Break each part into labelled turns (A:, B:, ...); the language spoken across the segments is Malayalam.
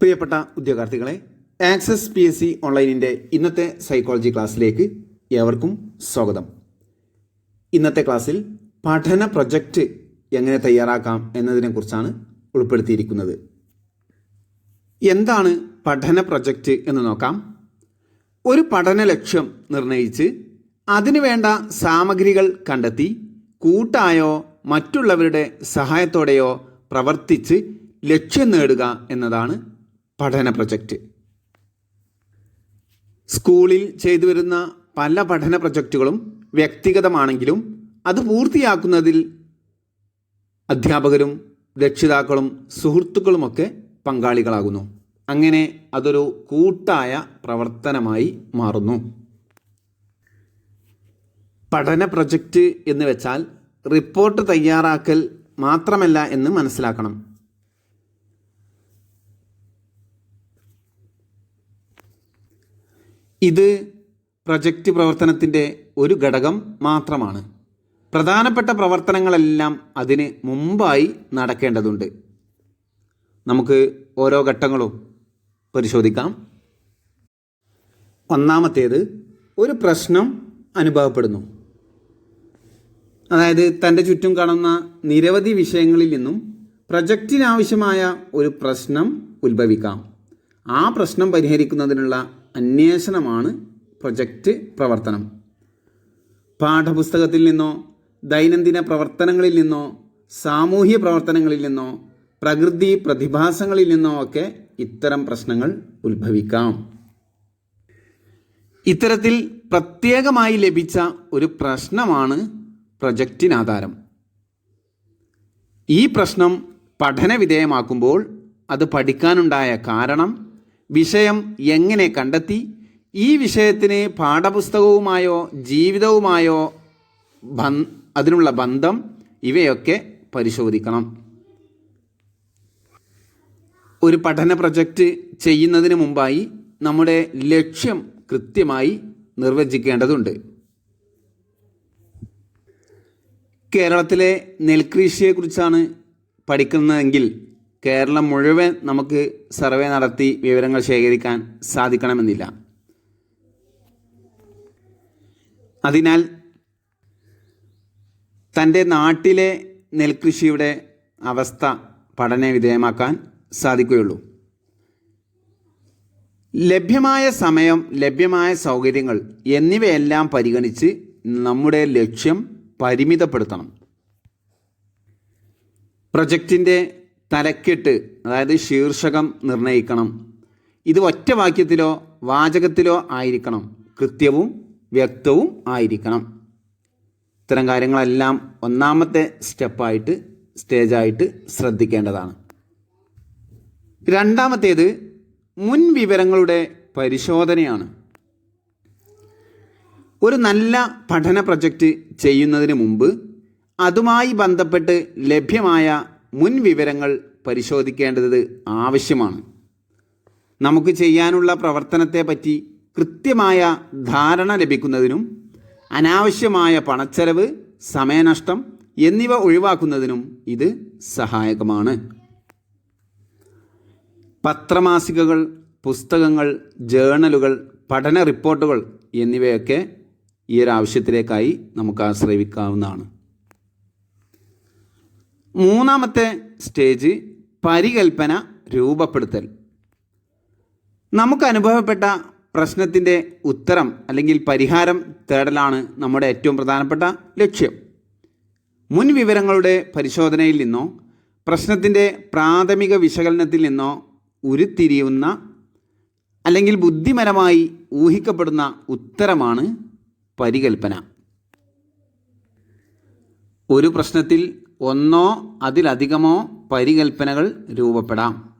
A: പ്രിയപ്പെട്ട ഉദ്യോഗാർത്ഥികളെ ആക്സസ് പി എസ് സി ഓൺലൈനിന്റെ ഇന്നത്തെ സൈക്കോളജി ക്ലാസ്സിലേക്ക് ഏവർക്കും സ്വാഗതം. ഇന്നത്തെ ക്ലാസ്സിൽ പഠന പ്രൊജക്റ്റ് എങ്ങനെ തയ്യാറാക്കാം എന്നതിനെക്കുറിച്ചാണ് ഉൾപ്പെടുത്തിയിരിക്കുന്നത്. എന്താണ് പഠന പ്രൊജക്റ്റ് എന്ന് നോക്കാം. ഒരു പഠന ലക്ഷ്യം നിർണയിച്ച് അതിനുവേണ്ട സാമഗ്രികൾ കണ്ടെത്തി കൂട്ടായോ മറ്റുള്ളവരുടെ സഹായത്തോടെയോ പ്രവർത്തിച്ച് ലക്ഷ്യം നേടുക എന്നതാണ് പഠന പ്രൊജക്റ്റ്. സ്കൂളിൽ ചെയ്തു വരുന്ന പല പഠന പ്രൊജക്റ്റുകളും വ്യക്തിഗതമാണെങ്കിലും അത് പൂർത്തിയാക്കുന്നതിൽ അധ്യാപകരും രക്ഷിതാക്കളും സുഹൃത്തുക്കളുമൊക്കെ പങ്കാളികളാകുന്നു. അങ്ങനെ അതൊരു കൂട്ടായ പ്രവർത്തനമായി മാറുന്നു. പഠന പ്രൊജക്റ്റ് എന്ന് വെച്ചാൽ റിപ്പോർട്ട് തയ്യാറാക്കൽ മാത്രമല്ല എന്ന് മനസ്സിലാക്കണം. ഇത് പ്രൊജക്റ്റ് പ്രവർത്തനത്തിന്റെ ഒരു ഘടകം മാത്രമാണ്. പ്രധാനപ്പെട്ട പ്രവർത്തനങ്ങളെല്ലാം അതിന് മുമ്പായി നടക്കേണ്ടതുണ്ട്. നമുക്ക് ഓരോ ഘട്ടങ്ങളും പരിശോധിക്കാം. ഒന്നാമത്തേത് ഒരു പ്രശ്നം അനുഭവപ്പെടുന്നു. അതായത് തന്റെ ചുറ്റും കാണുന്ന നിരവധി വിഷയങ്ങളിൽ നിന്നും പ്രൊജക്റ്റിനാവശ്യമായ ഒരു പ്രശ്നം ഉത്ഭവിക്കാം. ആ പ്രശ്നം പരിഹരിക്കുന്നതിനുള്ള അന്വേഷണമാണ് പ്രൊജക്റ്റ് പ്രവർത്തനം. പാഠപുസ്തകത്തിൽ നിന്നോ ദൈനംദിന പ്രവർത്തനങ്ങളിൽ നിന്നോ സാമൂഹ്യ പ്രവർത്തനങ്ങളിൽ നിന്നോ പ്രകൃതി പ്രതിഭാസങ്ങളിൽ നിന്നോ ഒക്കെ ഇത്തരം പ്രശ്നങ്ങൾ ഉത്ഭവിക്കാം. ഇത്തരത്തിൽ പ്രത്യേകമായി ലഭിച്ച ഒരു പ്രശ്നമാണ് പ്രൊജക്റ്റിനാധാരം. ഈ പ്രശ്നം പഠനവിധേയമാക്കുമ്പോൾ അത് പഠിക്കാനുണ്ടായ കാരണം വിഷയം എങ്ങനെ കണ്ടെത്തി? ഈ വിഷയത്തിന് പാഠപുസ്തകവുമായോ ജീവിതവുമായോ അതിനുള്ള ബന്ധം ഇവയൊക്കെ പരിശോധിക്കണം. ഒരു പഠന പ്രൊജക്റ്റ് ചെയ്യുന്നതിന് മുമ്പായി നമ്മുടെ ലക്ഷ്യം കൃത്യമായി നിർവചിക്കേണ്ടതുണ്ട്. കേരളത്തിലെ നെൽകൃഷിയെക്കുറിച്ചാണ് പഠിക്കുന്നതെങ്കിൽ കേരളം മുഴുവൻ നമുക്ക് സർവേ നടത്തി വിവരങ്ങൾ ശേഖരിക്കാൻ സാധിക്കണമെന്നില്ല. അതിനാൽ തന്റെ നാട്ടിലെ നെൽകൃഷിയുടെ അവസ്ഥ പഠന വിധേയമാക്കാൻ സാധിക്കുകയുള്ളൂ. ലഭ്യമായ സമയം ലഭ്യമായ സൗകര്യങ്ങൾ എന്നിവയെല്ലാം പരിഗണിച്ച് നമ്മുടെ ലക്ഷ്യം പരിമിതപ്പെടുത്തണം. പ്രൊജക്റ്റിന്റെ തലക്കെട്ട് അതായത് ശീർഷകം നിർണയിക്കണം ഇത് ഒറ്റ വാക്യത്തിലോ വാചകത്തിലോ ആയിരിക്കണം. കൃത്യവും വ്യക്തവും ആയിരിക്കണം. ഇത്തരം കാര്യങ്ങളെല്ലാം ഒന്നാമത്തെ സ്റ്റെപ്പായിട്ട് സ്റ്റേജായിട്ട് ശ്രദ്ധിക്കേണ്ടതാണ്. രണ്ടാമത്തേത് മുൻ വിവരങ്ങളുടെ പരിശോധനയാണ്. ഒരു നല്ല പഠന പ്രൊജക്റ്റ് ചെയ്യുന്നതിന് മുമ്പ് അതുമായി ബന്ധപ്പെട്ട് ലഭ്യമായ മുൻ വിവരങ്ങൾ പരിശോധിക്കേണ്ടത് ആവശ്യമാണ്. നമുക്ക് ചെയ്യാനുള്ള പ്രവർത്തനത്തെ പറ്റി കൃത്യമായ ധാരണ ലഭിക്കുന്നതിനും അനാവശ്യമായ പണച്ചെലവ് സമയനഷ്ടം എന്നിവ ഒഴിവാക്കുന്നതിനും ഇത് സഹായകമാണ്. പത്രമാസികകൾ പുസ്തകങ്ങൾ ജേണലുകൾ പഠന റിപ്പോർട്ടുകൾ എന്നിവയൊക്കെ ഈ ഒരു ആവശ്യത്തിലേക്കായി നമുക്ക് ആശ്രയിക്കാവുന്നതാണ്. മൂന്നാമത്തെ സ്റ്റേജ് പരികൽപ്പന രൂപപ്പെടുത്തൽ. നമുക്ക് അനുഭവപ്പെട്ട പ്രശ്നത്തിന്റെ ഉത്തരം അല്ലെങ്കിൽ പരിഹാരം തേടലാണ് നമ്മുടെ ഏറ്റവും പ്രധാനപ്പെട്ട ലക്ഷ്യം. മുൻ വിവരങ്ങളുടെ പരിശോധനയിൽ നിന്നോ പ്രശ്നത്തിന്റെ പ്രാഥമിക വിശകലനത്തിൽ നിന്നോ ഉരുത്തിരിയുന്ന അല്ലെങ്കിൽ ബുദ്ധിപരമായി ഊഹിക്കപ്പെടുന്ന ഉത്തരമാണ് പരികൽപ്പന. ഒരു പ്രശ്നത്തിൽ ഒന്നോ അതിലധികമോ പരികൽപ്പനകൾ രൂപപ്പെടാം.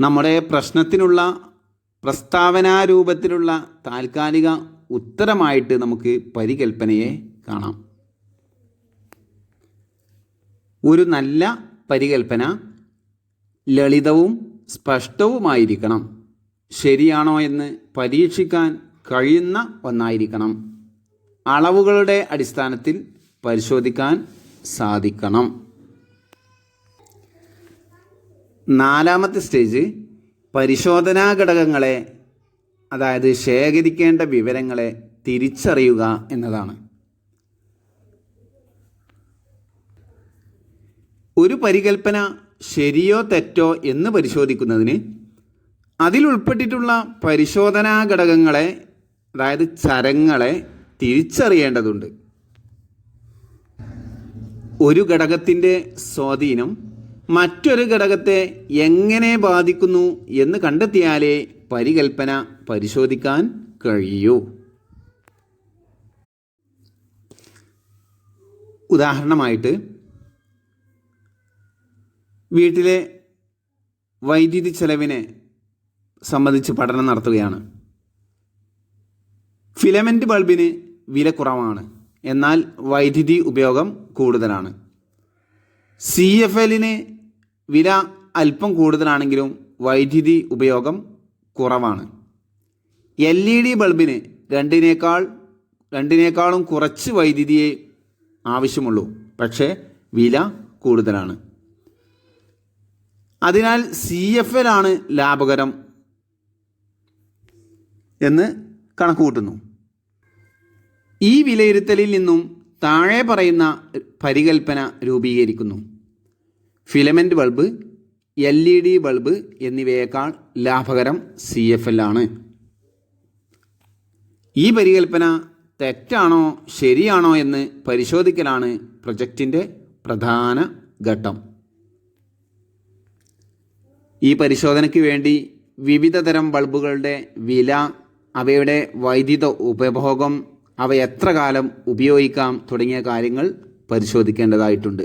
A: നമ്മുടെ പ്രശ്നത്തിനുള്ള പ്രസ്താവനാരൂപത്തിലുള്ള താൽക്കാലിക ഉത്തരമായിട്ട് നമുക്ക് പരികൽപ്പനയെ കാണാം. ഒരു നല്ല പരികൽപ്പന ലളിതവും സ്പഷ്ടവുമായിരിക്കണം. ശരിയാണോ എന്ന് പരീക്ഷിക്കാൻ കഴിയുന്ന ഒന്നായിരിക്കണം. അളവുകളുടെ അടിസ്ഥാനത്തിൽ പരിശോധിക്കാൻ സാധിക്കണം. നാലാമത്തെ സ്റ്റേജ് പരിശോധനാ ഘടകങ്ങളെ അതായത് ശേഖരിക്കേണ്ട വിവരങ്ങളെ തിരിച്ചറിയുക എന്നതാണ്. ഒരു പരികൽപ്പന ശരിയോ തെറ്റോ എന്ന് പരിശോധിക്കുന്നതിന് അതിൽ ഉൾപ്പെട്ടിട്ടുള്ള പരിശോധനാ ഘടകങ്ങളെ അതായത് ചരങ്ങളെ തിരിച്ചറിയേണ്ടതുണ്ട്. ഒരു ഘടകത്തിന്റെ സ്വാധീനം മറ്റൊരു ഘടകത്തെ എങ്ങനെ ബാധിക്കുന്നു എന്ന് കണ്ടെത്തിയാലേ പരികൽപ്പന പരിശോധിക്കാൻ കഴിയൂ. ഉദാഹരണമായിട്ട് വീട്ടിലെ വൈദ്യുതി ചെലവിനെ സംബന്ധിച്ച് പഠനം നടത്തുകയാണ്. ഫിലമെന്റ് ബൾബിന് വില കുറവാണ്. എന്നാൽ വൈദ്യുതി ഉപയോഗം കൂടുതലാണ്. സി എഫ് എല്ലിന് വില അല്പം കൂടുതലാണെങ്കിലും വൈദ്യുതി ഉപയോഗം കുറവാണ്. എൽ ഇ ഡി ബൾബിന് രണ്ടിനേക്കാൾ രണ്ടിനേക്കാളും കുറച്ച് വൈദ്യുതിയെ ആവശ്യമുള്ളൂ. പക്ഷേ വില കൂടുതലാണ്. അതിനാൽ സി എഫ് എൽ ആണ് ലാഭകരം എന്ന് കണക്ക് കൂട്ടുന്നു ഈ വിലയിരുത്തലിൽ നിന്നും താഴെ പറയുന്ന പരികൽപ്പന രൂപീകരിക്കുന്നു. Filament bulb L E D bulb എന്നിവയേക്കാൾ ലാഭകരം സി എഫ് എൽ ആണ്. ഈ പരികൽപ്പന തെറ്റാണോ ശരിയാണോ എന്ന് പരിശോധിക്കലാണ് പ്രൊജക്റ്റിന്റെ പ്രധാന ഘട്ടം. ഈ പരിശോധനയ്ക്ക് വേണ്ടി വിവിധതരം ബൾബുകളുടെ വില അവയുടെ വൈദ്യുത ഉപഭോഗം അവ എത്ര കാലം ഉപയോഗിക്കാം തുടങ്ങിയ കാര്യങ്ങൾ പരിശോധിക്കേണ്ടതായിട്ടുണ്ട്.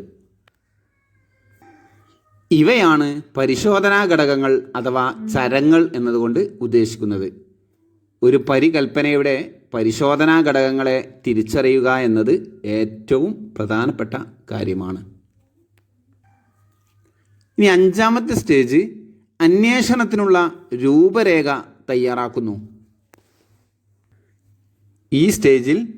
A: ഇവയാണ് പരിശോധനാ ഘടകങ്ങൾ അഥവാ ചരങ്ങൾ എന്നതുകൊണ്ട് ഉദ്ദേശിക്കുന്നത്. ഒരു പരികൽപ്പനയുടെ പരിശോധനാ ഘടകങ്ങളെ തിരിച്ചറിയുക എന്നത് ഏറ്റവും പ്രധാനപ്പെട്ട കാര്യമാണ്. ഇനി അഞ്ചാമത്തെ സ്റ്റേജ് അന്വേഷണത്തിനുള്ള രൂപരേഖ തയ്യാറാക്കുന്നു. ഈ സ്റ്റേജിൽ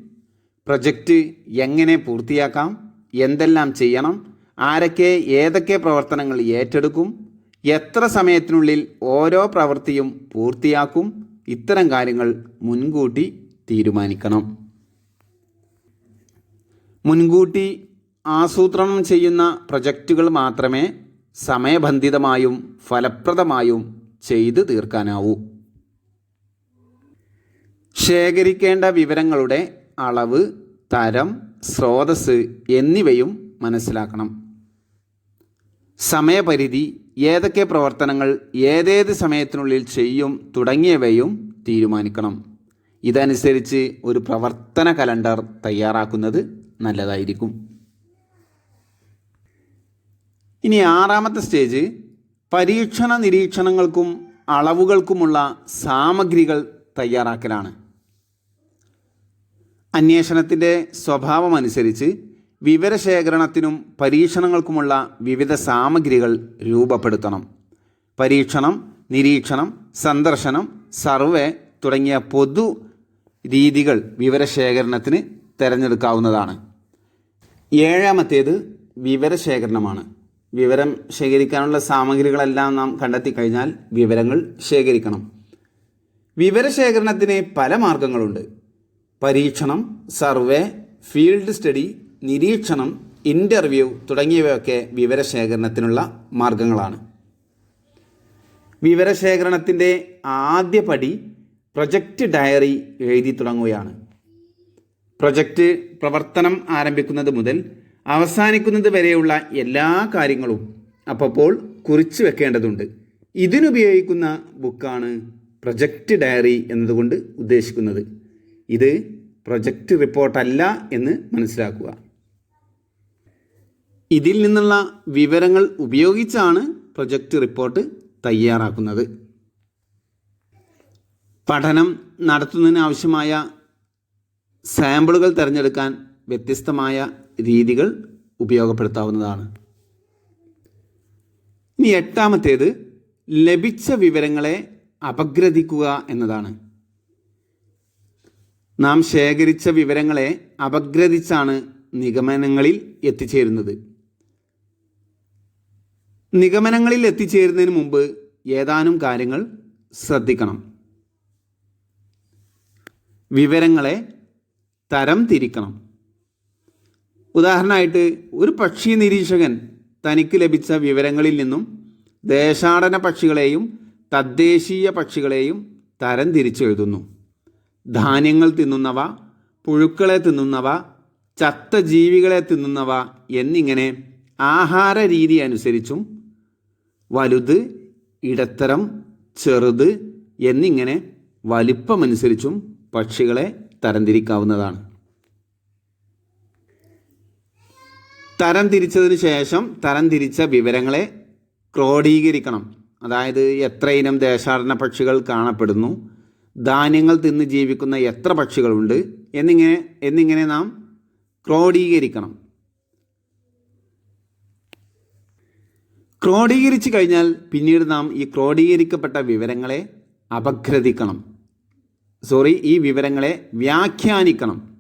A: പ്രൊജക്റ്റ് എങ്ങനെ പൂർത്തിയാക്കാം? എന്തെല്ലാം ചെയ്യണം? ആരൊക്കെ ഏതൊക്കെ പ്രവർത്തനങ്ങൾ ഏറ്റെടുക്കും? എത്ര സമയത്തിനുള്ളിൽ ഓരോ പ്രവൃത്തിയും പൂർത്തിയാക്കും? ഇത്തരം കാര്യങ്ങൾ മുൻകൂട്ടി തീരുമാനിക്കണം. മുൻകൂട്ടി ആസൂത്രണം ചെയ്യുന്ന പ്രൊജക്റ്റുകൾ മാത്രമേ സമയബന്ധിതമായും ഫലപ്രദമായും ചെയ്തു തീർക്കാനാവൂ. ശേഖരിക്കേണ്ട വിവരങ്ങളുടെ അളവ് തരം സ്രോതസ് എന്നിവയും മനസ്സിലാക്കണം. സമയപരിധി ഏതൊക്കെ പ്രവർത്തനങ്ങൾ ഏതേത് സമയത്തിനുള്ളിൽ ചെയ്യും തുടങ്ങിയവയും തീരുമാനിക്കണം. ഇതനുസരിച്ച് ഒരു പ്രവർത്തന കലണ്ടർ തയ്യാറാക്കുന്നത് നല്ലതായിരിക്കും. ഇനി ആറാമത്തെ സ്റ്റേജ് പരീക്ഷണ നിരീക്ഷണങ്ങൾക്കും അളവുകൾക്കുമുള്ള സാമഗ്രികൾ തയ്യാറാക്കലാണ്. അന്വേഷണത്തിന്റെ സ്വഭാവമനുസരിച്ച് വിവരശേഖരണത്തിനും പരീക്ഷണങ്ങൾക്കുമുള്ള വിവിധ സാമഗ്രികൾ രൂപപ്പെടുത്തണം. പരീക്ഷണം നിരീക്ഷണം സന്ദർശനം സർവേ തുടങ്ങിയ പൊതു രീതികൾ വിവരശേഖരണത്തിന് തിരഞ്ഞെടുക്കാവുന്നതാണ്. ഏഴാമത്തേത് വിവരശേഖരണമാണ്. വിവരം ശേഖരിക്കാനുള്ള സാമഗ്രികളെല്ലാം നാം കണ്ടെത്തി കഴിഞ്ഞാൽ വിവരങ്ങൾ ശേഖരിക്കണം. വിവരശേഖരണത്തിന് പല മാർഗങ്ങളുണ്ട്. പരീക്ഷണം സർവേ ഫീൽഡ് സ്റ്റഡി നിരീക്ഷണം ഇന്റർവ്യൂ തുടങ്ങിയവയൊക്കെ വിവരശേഖരണത്തിനുള്ള മാർഗങ്ങളാണ്. വിവരശേഖരണത്തിന്റെ ആദ്യ പടി പ്രൊജക്റ്റ് ഡയറി എഴുതി തുടങ്ങുകയാണ്. പ്രൊജക്റ്റ് പ്രവർത്തനം ആരംഭിക്കുന്നത് മുതൽ അവസാനിക്കുന്നത് വരെയുള്ള എല്ലാ കാര്യങ്ങളും അപ്പോൾ കുറിച്ച് വെക്കേണ്ടതുണ്ട്. ഇതിനുപയോഗിക്കുന്ന ബുക്കാണ് പ്രൊജക്റ്റ് ഡയറി എന്നതുകൊണ്ട് ഉദ്ദേശിക്കുന്നത്. ഇത് പ്രൊജക്റ്റ് റിപ്പോർട്ടല്ല എന്ന് മനസ്സിലാക്കുക. ഇതിൽ നിന്നുള്ള വിവരങ്ങൾ ഉപയോഗിച്ചാണ് പ്രൊജക്റ്റ് റിപ്പോർട്ട് തയ്യാറാക്കുന്നത്. പഠനം നടത്തുന്നതിനാവശ്യമായ സാമ്പിളുകൾ തിരഞ്ഞെടുക്കാൻ വ്യത്യസ്തമായ രീതികൾ ഉപയോഗപ്പെടുത്താവുന്നതാണ്. ഇനി എട്ടാമത്തേത് ലഭിച്ച വിവരങ്ങളെ അപഗ്രഥിക്കുക എന്നതാണ്. നാം ശേഖരിച്ച വിവരങ്ങളെ അപഗ്രഥിച്ചാണ് നിഗമനങ്ങളിൽ എത്തിച്ചേരുന്നത്. നിഗമനങ്ങളിൽ എത്തിച്ചേരുന്നതിന് മുമ്പ് ഏതാനും കാര്യങ്ങൾ ശ്രദ്ധിക്കണം. വിവരങ്ങളെ തരം തിരിക്കണം. ഉദാഹരണമായിട്ട് ഒരു പക്ഷി നിരീക്ഷകൻ തനിക്ക് ലഭിച്ച വിവരങ്ങളിൽ നിന്നും ദേശാടന പക്ഷികളെയും തദ്ദേശീയ പക്ഷികളെയും തരം തിരിച്ചെഴുതുന്നു. ധാന്യങ്ങൾ തിന്നുന്നവ പുഴുക്കളെ തിന്നുന്നവ ചത്ത ജീവികളെ തിന്നുന്നവ എന്നിങ്ങനെ ആഹാര രീതി അനുസരിച്ചും വലുത് ഇടത്തരം ചെറുത് എന്നിങ്ങനെ വലിപ്പമനുസരിച്ചും പക്ഷികളെ തരംതിരിക്കാവുന്നതാണ്. തരംതിരിച്ചതിന് ശേഷം തരംതിരിച്ച വിവരങ്ങളെ ക്രോഡീകരിക്കണം. അതായത് എത്ര ഇനം ദേശാടന പക്ഷികൾ കാണപ്പെടുന്നു ധാന്യങ്ങൾ തിന്ന് ജീവിക്കുന്ന എത്ര പക്ഷികളുണ്ട് എന്നിങ്ങനെ എന്നിങ്ങനെ നാം ക്രോഡീകരിക്കണം. ക്രോഡീകരിച്ചു കഴിഞ്ഞാൽ പിന്നീട് നാം ഈ ക്രോഡീകരിക്കപ്പെട്ട വിവരങ്ങളെ അപഗ്രഥിക്കണം. സോറി ഈ വിവരങ്ങളെ വ്യാഖ്യാനിക്കണം.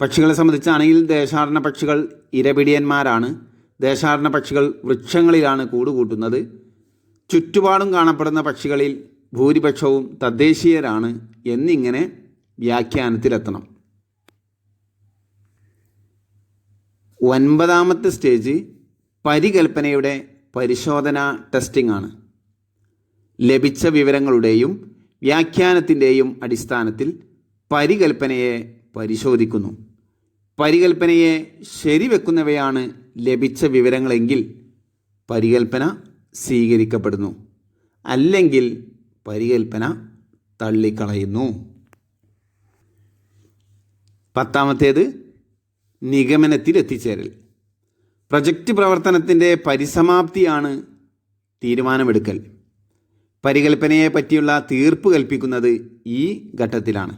A: പക്ഷികളെ സംബന്ധിച്ചാണെങ്കിൽ ദേശാടന പക്ഷികൾ ഇരപിടിയന്മാരാണ്. ദേശാടന പക്ഷികൾ വൃക്ഷങ്ങളിലാണ് കൂടുകൂട്ടുന്നത്. ചുറ്റുപാടും കാണപ്പെടുന്ന പക്ഷികളിൽ ഭൂരിപക്ഷവും തദ്ദേശീയരാണ് എന്നിങ്ങനെ വ്യാഖ്യാനത്തിലെത്തണം. ഒൻപതാമത്തെ സ്റ്റേജ് പരികൽപ്പനയുടെ പരിശോധന ടെസ്റ്റിംഗ് ആണ് ലഭിച്ച വിവരങ്ങളുടെയും വ്യാഖ്യാനത്തിന്റെയും അടിസ്ഥാനത്തിൽ പരികൽപ്പനയെ പരിശോധിക്കുന്നു. പരികൽപ്പനയെ ശരിവെക്കുന്നവയാണ് ലഭിച്ച വിവരങ്ങളെങ്കിൽ പരികൽപ്പന സ്വീകരിക്കപ്പെടുന്നു. അല്ലെങ്കിൽ പരികൽപ്പന തള്ളിക്കളയുന്നു. പത്താമത്തേത് നിഗമനത്തിൽ എത്തിച്ചേരൽ പ്രൊജക്റ്റ് പ്രവർത്തനത്തിന്റെ പരിസമാപ്തിയാണ് തീരുമാനമെടുക്കൽ. പരികൽപ്പനയെ പറ്റിയുള്ള തീർപ്പ് കൽപ്പിക്കുന്നത് ഈ ഘട്ടത്തിലാണ്.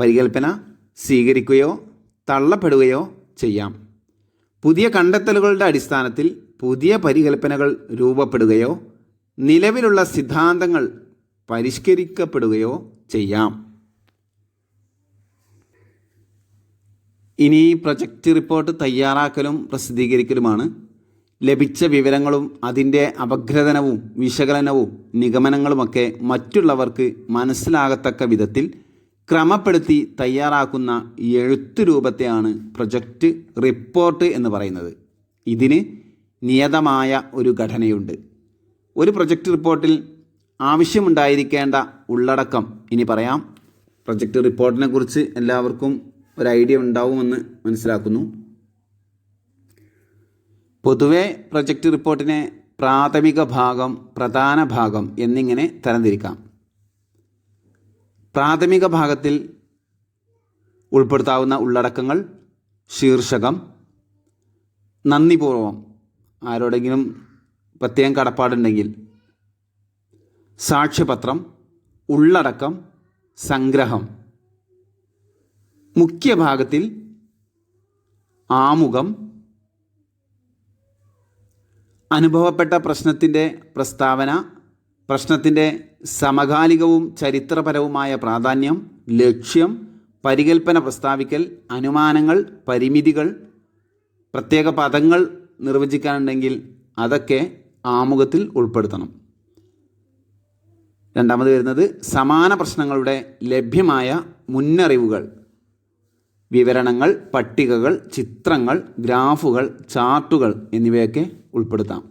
A: പരികൽപ്പന സ്വീകരിക്കുകയോ തള്ളപ്പെടുകയോ ചെയ്യാം. പുതിയ കണ്ടെത്തലുകളുടെ അടിസ്ഥാനത്തിൽ പുതിയ പരികൽപ്പനകൾ രൂപപ്പെടുകയോ നിലവിലുള്ള സിദ്ധാന്തങ്ങൾ പരിഷ്കരിക്കപ്പെടുകയോ ചെയ്യാം. ഇനി പ്രൊജക്റ്റ് റിപ്പോർട്ട് തയ്യാറാക്കലും പ്രസിദ്ധീകരിക്കലുമാണ്. ലഭിച്ച വിവരങ്ങളും അതിന്റെ അപഗ്രഥനവും വിശകലനവും നിഗമനങ്ങളുമൊക്കെ മറ്റുള്ളവർക്ക് മനസ്സിലാകത്തക്ക വിധത്തിൽ ക്രമപ്പെടുത്തി തയ്യാറാക്കുന്ന എഴുത്ത് രൂപത്തെയാണ് പ്രൊജക്റ്റ് റിപ്പോർട്ട് എന്ന് പറയുന്നത്. ഇതിന് നിയതമായ ഒരു ഘടനയുണ്ട്. ഒരു പ്രൊജക്റ്റ് റിപ്പോർട്ടിൽ ആവശ്യമുണ്ടായിരിക്കേണ്ട ഉള്ളടക്കം. ഇനി പറയാം. പ്രൊജക്റ്റ് റിപ്പോർട്ടിനെ കുറിച്ച് എല്ലാവർക്കും ഒരു ഐഡിയ ഉണ്ടാവുമെന്ന് മനസ്സിലാക്കുന്നു. പൊതുവെ പ്രൊജക്റ്റ് റിപ്പോർട്ടിനെ പ്രാഥമിക ഭാഗം പ്രധാന ഭാഗം എന്നിങ്ങനെ തരംതിരിക്കാം. പ്രാഥമിക ഭാഗത്തിൽ ഉൾപ്പെടുത്താവുന്ന ഉള്ളടക്കങ്ങൾ ശീർഷകം നന്ദിപൂർവം. ആരോടെങ്കിലും പ്രത്യേകം കടപ്പാടുണ്ടെങ്കിൽ സാക്ഷ്യപത്രം ഉള്ളടക്കം സംഗ്രഹം. മുഖ്യഭാഗത്തിൽ ആമുഖം അനുഭവപ്പെട്ട പ്രശ്നത്തിന്റെ പ്രസ്താവന പ്രശ്നത്തിന്റെ സമകാലികവും ചരിത്രപരവുമായ പ്രാധാന്യം ലക്ഷ്യം പരികൽപ്പന പ്രസ്താവിക്കൽ അനുമാനങ്ങൾ പരിമിതികൾ പ്രത്യേക പദങ്ങൾ നിർവചിക്കാനുണ്ടെങ്കിൽ അതൊക്കെ ആമുഖത്തിൽ ഉൾപ്പെടുത്തണം. രണ്ടാമത് വരുന്നത് സമാന പ്രശ്നങ്ങളുടെ ലഭ്യമായ മുന്നറിവുകൾ. വിവരണങ്ങൾ പട്ടികകൾ ചിത്രങ്ങൾ ഗ്രാഫുകൾ ചാർട്ടുകൾ എന്നിവയൊക്കെ ഉൾപ്പെടുത്താം.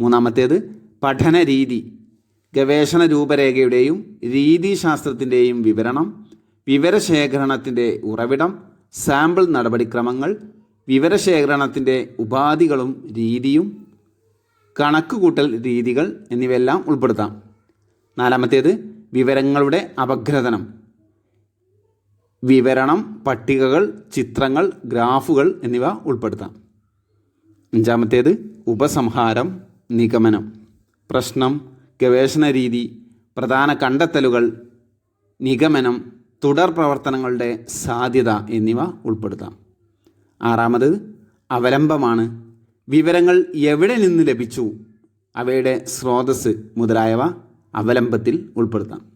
A: മൂന്നാമത്തേത് പഠന രീതി ഗവേഷണ രൂപരേഖയുടെയും രീതിശാസ്ത്രത്തിന്റെയും വിവരണം വിവരശേഖരണത്തിന്റെ ഉറവിടം സാമ്പിൾ നടപടിക്രമങ്ങൾ വിവരശേഖരണത്തിന്റെ ഉപാധികളും രീതിയും കണക്കുകൂട്ടൽ രീതികൾ എന്നിവയെല്ലാം ഉൾപ്പെടുത്താം. നാലാമത്തേത് വിവരങ്ങളുടെ അപഗ്രഥനം. വിവരണം പട്ടികകൾ ചിത്രങ്ങൾ ഗ്രാഫുകൾ എന്നിവ ഉൾപ്പെടുത്താം. അഞ്ചാമത്തേത് ഉപസംഹാരം നിഗമനം. പ്രശ്നം ഗവേഷണ രീതി പ്രധാന കണ്ടെത്തലുകൾ നിഗമനം തുടർ പ്രവർത്തനങ്ങളുടെ സാധ്യത എന്നിവ ഉൾപ്പെടുത്താം. ആറാമത് അവലംബമാണ്. വിവരങ്ങൾ എവിടെ നിന്ന് ലഭിച്ചു? അവയുടെ സ്രോതസ് മുതലായവ അവലംബത്തിൽ ഉൾപ്പെടുത്താം.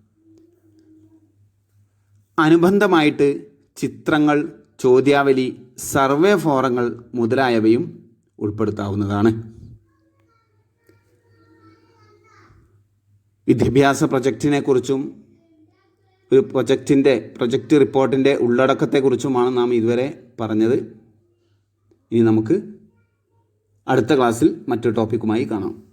A: അനുബന്ധമായിട്ട് ചിത്രങ്ങൾ ചോദ്യാവലി സർവേ ഫോറങ്ങൾ മുതലായവയും ഉൾപ്പെടുത്താവുന്നതാണ്. വിദ്യാഭ്യാസ പ്രൊജക്റ്റിനെ കുറിച്ചും ഒരു പ്രൊജക്റ്റിന്റെ പ്രൊജക്റ്റ് റിപ്പോർട്ടിന്റെ ഉള്ളടക്കത്തെക്കുറിച്ചുമാണ് നാം ഇതുവരെ പറഞ്ഞത്. ഇനി നമുക്ക് അടുത്ത ക്ലാസ്സിൽ മറ്റൊരു ടോപ്പിക്കുമായി കാണാം.